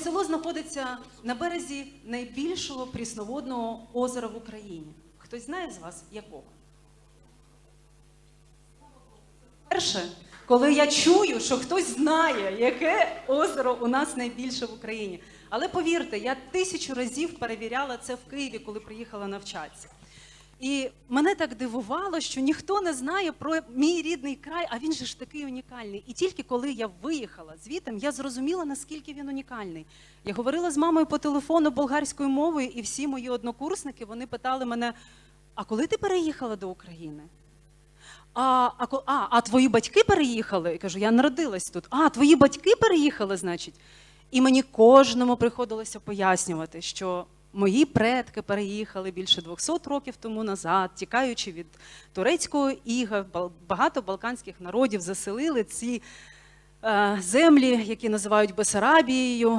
село знаходиться на березі найбільшого прісноводного озера в Україні. Хтось знає з вас якого? Перше, коли я чую, що хтось знає, яке озеро у нас найбільше в Україні. Але повірте, я тисячу разів перевіряла це в Києві, коли приїхала навчатися. І мене так дивувало, що ніхто не знає про мій рідний край, а він же ж такий унікальний. І тільки коли я виїхала звітом, я зрозуміла, наскільки він унікальний. Я говорила з мамою по телефону болгарською мовою, і всі мої однокурсники вони питали мене: а коли ти переїхала до України? А, а, а, а твої батьки переїхали? Я кажу, я народилась тут. А, твої батьки переїхали, значить. І мені кожному приходилося пояснювати, що мої предки переїхали більше 200 років тому назад, тікаючи від турецького іга, багато балканських народів заселили ці е, землі, які називають Бесарабією.